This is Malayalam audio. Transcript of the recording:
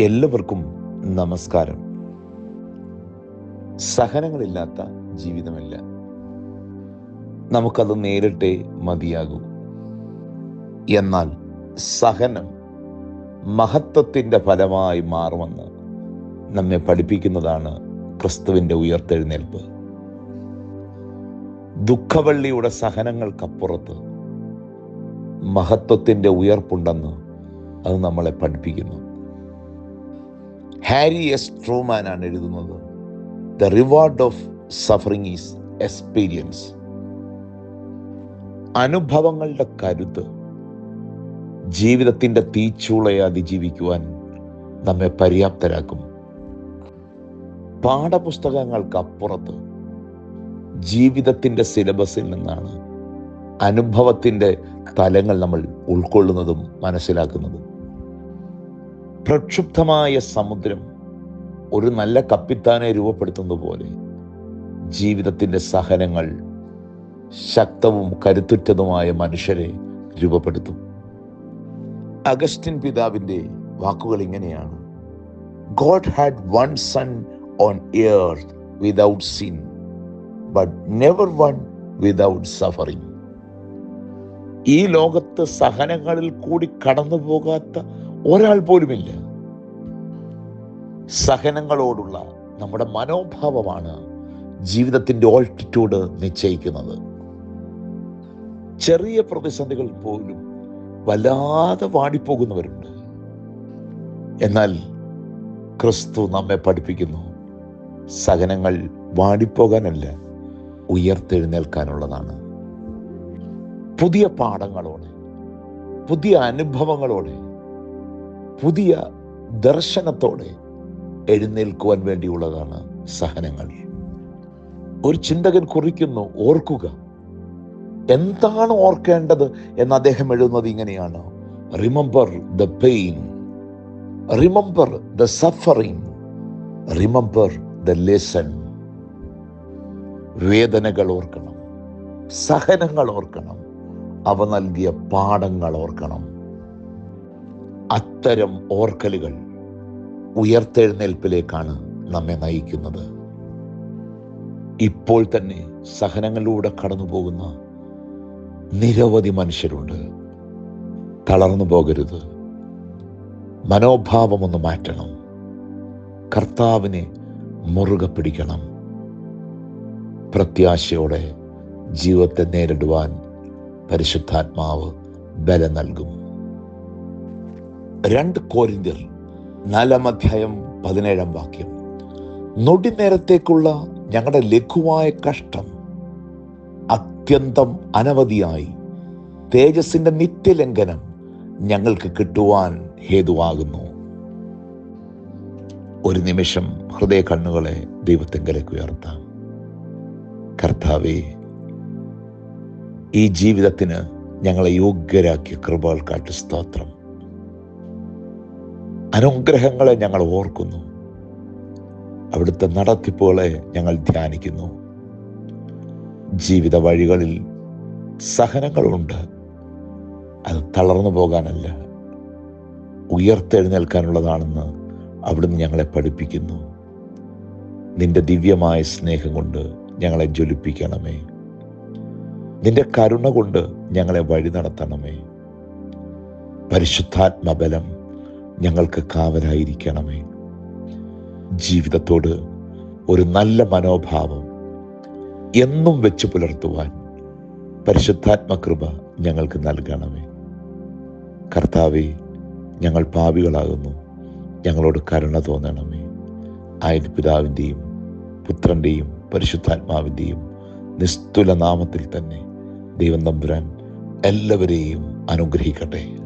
എല്ലാവർക്കും നമസ്കാരം. സഹനങ്ങളില്ലാത്ത ജീവിതമില്ല. നമുക്കത് നേരിട്ടേ മതിയാകൂ. എന്നാൽ സഹനം മഹത്വത്തിന്റെ ഫലമായി മാറുമെന്ന് നമ്മെ പഠിപ്പിക്കുന്നതാണ് ക്രിസ്തുവിന്റെ ഉയർത്തെഴുന്നേൽപ്പ്. ദുഃഖവള്ളിയുടെ സഹനങ്ങൾക്കപ്പുറത്ത് മഹത്വത്തിന്റെ ഉയർപ്പുണ്ടെന്ന് അത് നമ്മളെ പഠിപ്പിക്കുന്നു. ഹാരി എസ് ട്രൂമാൻ ആണ് എഴുതുന്നത്. The reward of suffering is experience അനുഭവങ്ങളുടെ കരുത്ത്. ജീവിതത്തിന്റെ തീച്ചൂളയെ അതിജീവിക്കുവാൻ നമ്മെ പര്യാപ്തരാക്കും. പാഠപുസ്തകങ്ങൾക്കപ്പുറത്ത് ജീവിതത്തിന്റെ സിലബസിൽ നിന്നാണ് അനുഭവത്തിന്റെ തലങ്ങൾ നമ്മൾ ഉൾക്കൊള്ളുന്നതും മനസ്സിലാക്കുന്നതും. പ്രക്ഷുബ്ധമായ സമുദ്രം ഒരു നല്ല കപ്പിത്താനെ രൂപപ്പെടുത്തുന്നത് പോലെ ജീവിതത്തിന്റെ സഹനങ്ങൾ ശക്തവും കരുത്തുറ്റതുമായ മനുഷ്യരെ രൂപപ്പെടുത്തും. അഗസ്റ്റിൻ പിതാവിന്റെ വാക്കുകൾ ഇങ്ങനെയാണ്. God had one son on earth without sin but never one without suffering ഈ ലോകത്ത് സഹനങ്ങളിൽ കൂടി കടന്നു പോകാത്ത ഒരാൾ പോലുമില്ല. സഹനങ്ങളോടുള്ള നമ്മുടെ മനോഭാവമാണ് ജീവിതത്തിന്റെ ഓൾട്ടിറ്റ്യൂഡ് നിശ്ചയിക്കുന്നത്. ചെറിയ പ്രതിസന്ധികൾ പോലും വല്ലാതെ വാടിപ്പോകുന്നവരുണ്ട്. എന്നാൽ ക്രിസ്തു നമ്മെ പഠിപ്പിക്കുന്നു. സഹനങ്ങൾ വാടിപ്പോകാനല്ല ഉയർത്തെഴുന്നേൽക്കാനുള്ളതാണ്. പുതിയ പാഠങ്ങളോടെ പുതിയ അനുഭവങ്ങളോടെ പുതിയ ദർശനത്തോടെ എഴുന്നേൽക്കുവാൻ വേണ്ടിയുള്ളതാണ് സഹനങ്ങൾ. ഒരു ചിന്തകൻ കുറിക്കുന്നു ഓർക്കുക. എന്താണ് ഓർക്കേണ്ടത്? എന്ന് അദ്ദേഹം എഴുതുന്നത് ഇങ്ങനെയാണ്. Remember the pain remember the suffering remember the lesson വേദനകൾ ഓർക്കണം. സഹനങ്ങൾ ഓർക്കണം. അവ നൽകിയ പാഠങ്ങൾ ഓർക്കണം. അത്തരം ഓർക്കലുകൾ ഉയർത്തെഴുന്നേൽപ്പിലേക്കാണ് നമ്മെ നയിക്കുന്നത്. ഇപ്പോൾ തന്നെ സഹനങ്ങളിലൂടെ കടന്നു പോകുന്ന നിരവധി മനുഷ്യരുണ്ട്. തളർന്നു പോകരുത്. മനോഭാവമൊന്ന് മാറ്റണം. കർത്താവിനെ മുറുകെ പിടിക്കണം. പ്രത്യാശയോടെ ജീവിതത്തെ നേരിടുവാൻ പരിശുദ്ധാത്മാവ് ബലം നൽകും. രണ്ട് കോരിന്തിർ നാലാം അധ്യായം പതിനേഴാം വാക്യം. നൊടി നേരത്തേക്കുള്ള ഞങ്ങളുടെ ലഘുവായ കഷ്ടം അത്യന്തം അനവധിയായി. തേജസിന്റെ നിത്യലംഘനം ഞങ്ങൾക്ക് കിട്ടുവാൻ ഹേതുവാകുന്നു. ഒരു നിമിഷം ഹൃദയ കണ്ണുകളെ ദൈവത്തെങ്കിലേക്ക് ഉയർത്താം. കർത്താവേ ഈ ജീവിതത്തിന് ഞങ്ങളെ യോഗ്യരാക്കിയ കൃപകൾക്കായിട്ട് സ്തോത്രം. അനുഗ്രഹങ്ങളെ ഞങ്ങൾ ഓർക്കുന്നു. അവിടുത്തെ നടത്തിപ്പുകളെ ഞങ്ങൾ ധ്യാനിക്കുന്നു. ജീവിത വഴികളിൽ സഹനങ്ങളുണ്ട്. അത് തളർന്നു പോകാനല്ല. ഉയർത്തെഴുന്നേൽക്കാനുള്ളതാണെന്ന് അവിടുന്ന് ഞങ്ങളെ പഠിപ്പിക്കുന്നു. നിന്റെ ദിവ്യമായ സ്നേഹം കൊണ്ട് ഞങ്ങളെ ജ്വലിപ്പിക്കണമേ. നിന്റെ കരുണ കൊണ്ട് ഞങ്ങളെ വഴി നടത്തണമേ. പരിശുദ്ധാത്മബലം ഞങ്ങൾക്ക് കാവലായിരിക്കണമേ. ജീവിതത്തോട് ഒരു നല്ല മനോഭാവം എന്നും വെച്ച് പുലർത്തുവാൻ പരിശുദ്ധാത്മകൃപ ഞങ്ങൾക്ക് നൽകണമേ. കർത്താവെ ഞങ്ങൾ പാപികളാകുന്നു. ഞങ്ങളോട് കരുണ തോന്നണമേ. ആയത് പിതാവിന്റെയും പുത്രന്റെയും പരിശുദ്ധാത്മാവിന്റെയും നിസ്തുല നാമത്തിൽ തന്നെ ദൈവം തമ്പുരാൻ എല്ലാവരെയും അനുഗ്രഹിക്കട്ടെ.